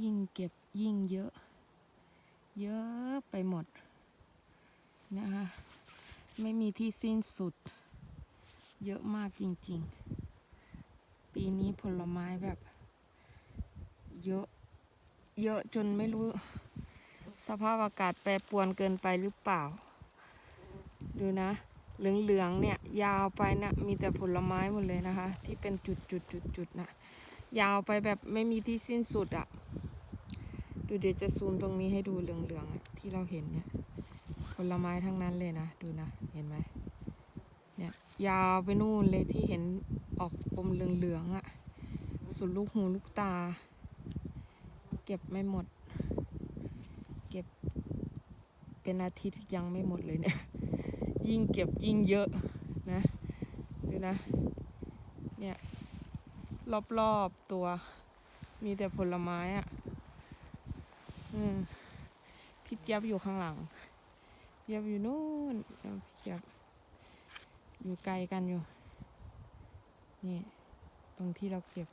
ยิ่งเก็บยิ่งเยอะ เยอะไปหมดนะคะไม่มีที่สิ้นสุด เยอะมากจริงๆ ปีนี้ผลไม้แบบ เยอะ เยอะจนไม่รู้ สภาพอากาศแปรปรวนเกินไปหรือเปล่า ดูนะ เหลืองๆเนี่ย ยาวไปนะมีแต่ผลไม้หมดเลยนะคะ ที่เป็นจุดจุดจุดจุดๆๆๆนะยาวไปแบบไม่มีที่สิ้นสุดอะ่ะ ดูเดี๋ยวจะซูมตรงนี้ให้ดูเหลืองๆที่เราเห็นเนี่ยผลไม้ทั้งนั้นเลยนะ ดูนะ เห็นไหมเนี่ยยาวไปนู่นเลยที่เห็นออกอมเหลืองๆอะ่ะสุดลูกหูลูกตา เก็บไม่หมด เก็บเป็นอาทิตย์ยังไม่หมดเลยเนี่ย ยิ่งเก็บยิ่งเยอะนะดูนะ เนี่ย รอบๆตัวมีแต่ผลไม้อะ่ะ พี่เจี๊ยบอยู่ข้างหลังเจี๊ยบอยู่นู่นเอาพี่เจี๊ยบอยู่ไกลกันอยู่ นี่ ตรงที่เราเก็บ